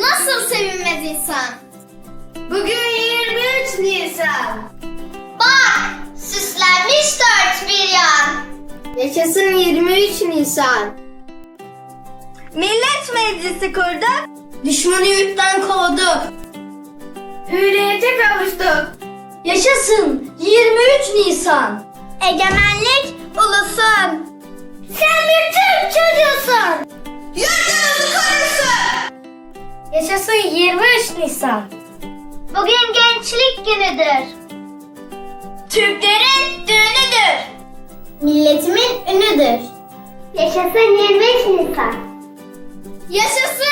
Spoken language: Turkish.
Nasıl sevinmez insan? Bugün 23 Nisan. Bak süslenmiş dört bir yan. Yaşasın 23 Nisan. Millet Meclisi kurduk. Düşmanı yurttan kovduk. Hürriyete kavuştuk. Yaşasın 23 Nisan. Egemenlik Yaşasın 23 Nisan. Bugün gençlik günüdür. Türklerin düğünüdür. Milletimin ünüdür. Yaşasın 23 Nisan. Yaşasın 23 Nisan.